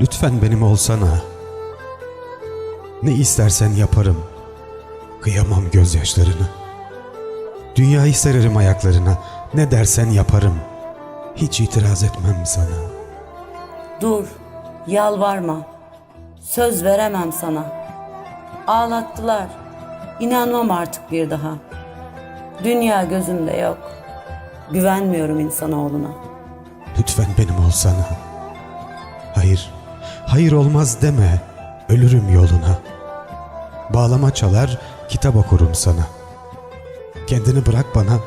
Lütfen benim olsana. Ne istersen yaparım. Kıyamam gözyaşlarına. Dünyayı sererim ayaklarına. Ne dersen yaparım. Hiç itiraz etmem sana. Dur, yalvarma. Söz veremem sana. Ağlattılar. İnanmam artık bir daha. Dünya gözümde yok. Güvenmiyorum insanoğluna. Lütfen benim olsana. Hayır, hayır olmaz deme. Ölürüm yoluna. Bağlama çalar, kitap okurum sana. Kendini bırak bana.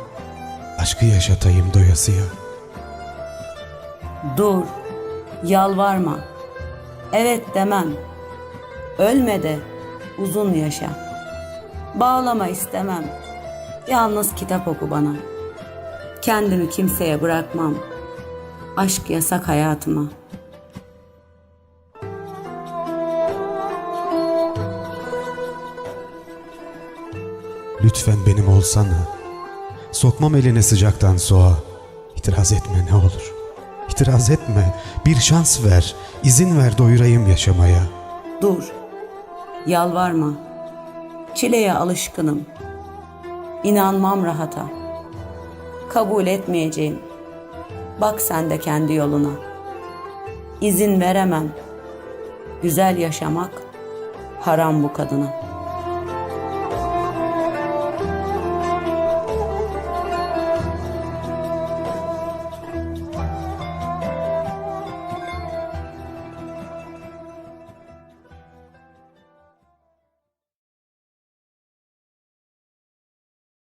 Aşkı yaşatayım doyasıya. Dur, yalvarma. Evet demem. Ölme de uzun yaşa. Bağlama istemem. Yalnız kitap oku bana. Kendimi kimseye bırakmam. Aşk yasak hayatıma. Lütfen benim olsana. Sokmam eline sıcaktan soğuğa. İtiraz etme ne olur. İtiraz etme. Bir şans ver. İzin ver doyurayım yaşamaya. Dur. Yalvarma. Çileye alışkınım. İnanmam rahata. Kabul etmeyeceğim. Bak sen de kendi yoluna. İzin veremem. Güzel yaşamak haram bu kadına.''